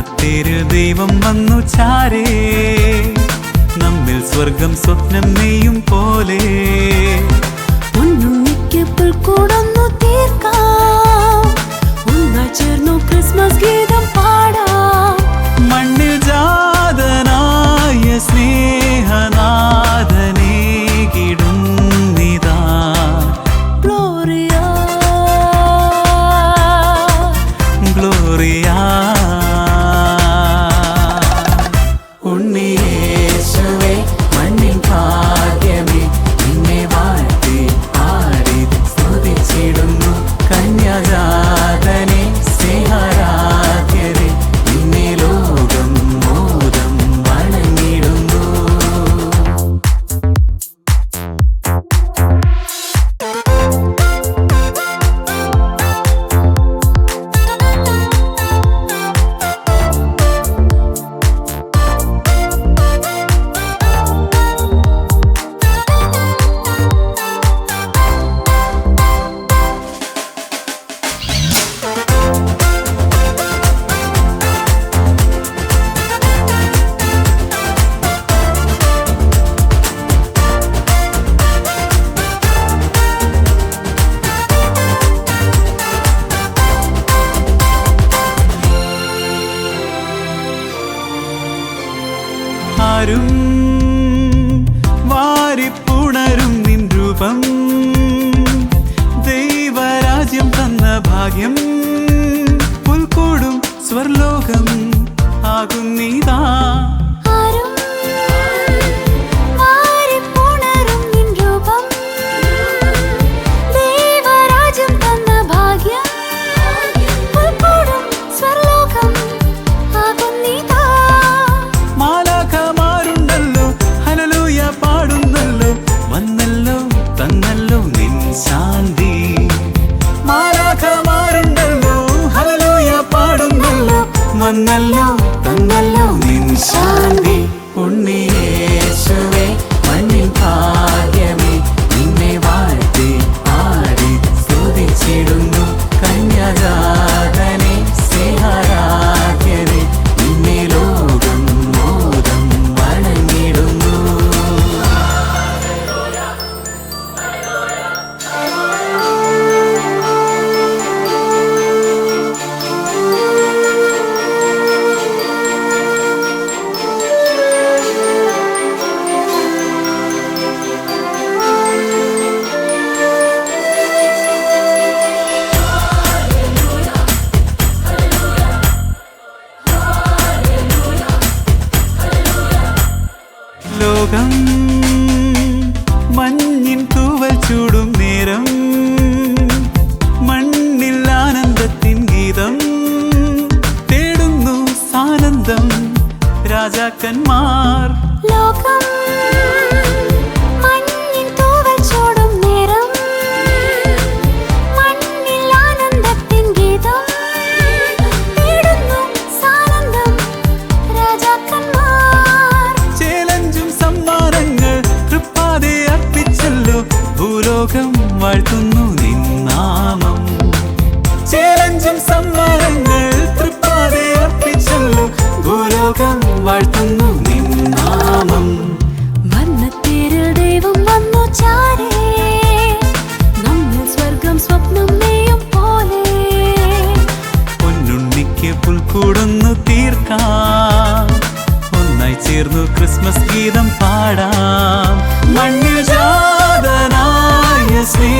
തിരു ദൈവം വന്നു ചാരേ. നമ്മിൽ സ്വർഗം സ്വപ്നം നെയ്യും പോലെ. ഒന്നും മിക്കപ്പോൾ കൂടെ വാരും വാരിപ്പുണരും നിൻ രൂപം. ദൈവരാജ്യം തന്ന ഭാഗ്യം പുൽക്കൂടും സ്വർലോകം ആകും mal. സ്വർഗം മഞ്ഞിൻ തൂവൽ ചൂടും നേരം മണ്ണിൽ ആനന്ദത്തിൻ ഗീതം തേടുന്നു സാനന്ദം രാജാക്കന്മാർ. ലോകം கீதம் பாடாம். மண்ணில் ஜாதனாய ஸ்ரீ